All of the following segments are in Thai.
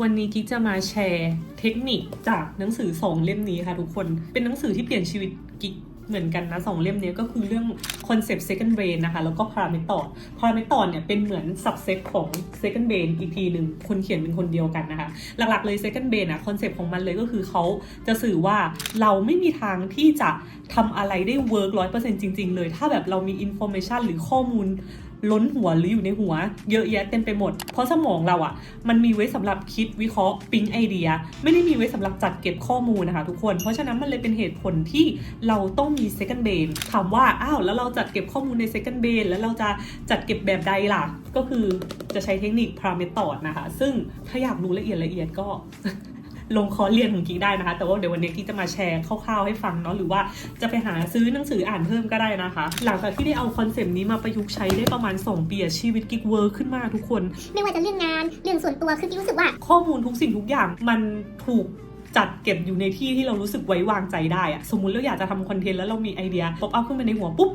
วันนี้กิ๊กจะมาแชร์เทคนิคจากหนังสือสองเล่มนี้ค่ะทุกคน เป็นหนังสือที่เปลี่ยนชีวิตกิ๊กเหมือนกันนะสองเล่มนี้ก็คือเรื่อง concept second brain นะคะ แล้วก็ parameter parameter เนี่ยเป็นเหมือน subset ของ second brain อีกทีหนึ่งคนเขียนเป็นคนเดียวกันนะคะ หลักๆเลย second brain อะคอนเซปต์ของมันเลยก็คือเขาจะสื่อว่าเราไม่มีทางที่จะทำอะไรได้ work ร้อยเปอร์เซ็นต์จริง ๆ เลย ถ้าแบบเรามี information หรือข้อมูล ล้นหัวหรืออยู่ในหัว เยอะแยะเต็มไปหมด เพราะสมองเราอะ่ะ มันมีไว้สำหรับคิดวิเคราะห์ปิ๊งไอเดีย ไม่ได้มีไว้สำหรับจัดเก็บข้อมูลนะคะทุกคน เพราะฉะนั้นมันเลยเป็นเหตุผลที่เราต้องมี second brain ถามว่าอ้าวแล้วเราจัดเก็บข้อมูลใน second brain แล้วเราจะจัดเก็บแบบใดล่ะ ก็คือจะใช้เทคนิค parameter นะคะ ซึ่งถ้าอยากรู้ละเอียดละเอียดก็ ลงคอร์สเรียนของกิ๊กได้นะคะ แต่ว่าเดี๋ยววันนี้กิ๊กจะมาแชร์คร่าวๆให้ฟังเนาะหรือว่าจะไปหาซื้อหนังสืออ่านเพิ่มก็ได้นะคะ หลังจากที่ได้เอาคอนเซปต์นี้มาประยุกต์ใช้ได้ประมาณ 2 ปีอะชีวิตกิ๊กเวิร์คขึ้นมากทุกคน ไม่ว่าจะเรื่องงานเรื่องส่วนตัวคือกิ๊กรู้สึกว่า ข้อมูลทุกสิ่งทุกอย่างมันถูกจัดเก็บอยู่ในที่ที่เรารู้สึกไว้วางใจได้อะสมมุติเราอยากจะทำคอนเทนต์แล้วเรามีไอเดียป๊อปอัพขึ้นมาในหัวปุ๊บ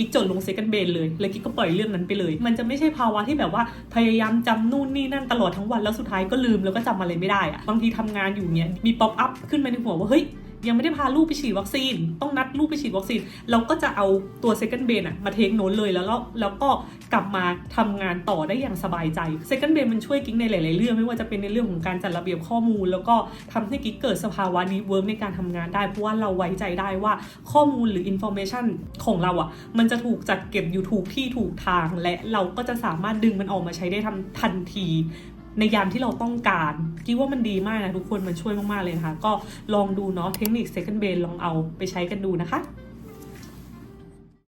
กิ๊กจดลงเซกันเบนเลยแล้วกิ๊กก็ปล่อยเรื่องนั้นไปเลย มันจะไม่ใช่ภาวะที่แบบว่าพยายามจำนู่นนี่นั่นตลอดทั้งวันแล้วสุดท้ายก็ลืมแล้วก็จำอะไรไม่ได้อะบางทีทำงานอยู่เนี้ยมีป๊อปอัพขึ้นมาในหัวว่าเฮ้ย ยังไม่ได้พาลูกไปฉีดวัคซีน ต้องนัดลูกไปฉีดวัคซีน เราก็จะเอาตัว second brain อะมาเทคโน้ตเลยแล้วแล้วแล้วก็กลับมาทำงานต่อได้อย่างสบายใจ second brain มันช่วยกิ๊กในหลาย ๆ เรื่อง ไม่ว่าจะเป็นในเรื่องของการจัดระเบียบข้อมูล แล้วก็ทำให้กิ๊กเกิดสภาวะ deep work ในการทำงานได้ เพราะว่าเราไว้ใจได้ว่าข้อมูลหรือ information ของเราอะมันจะถูกจัดเก็บอยู่ถูกที่ถูกทาง และเราก็จะสามารถดึงมันออกมาใช้ได้ทำทันที ในยามที่เราต้องการคิดว่ามันดีมากนะทุกคนมันช่วยมากๆเลยนะคะก็ลองดูเนาะเทคนิค second brain ลองเอาไปใช้กันดูนะคะ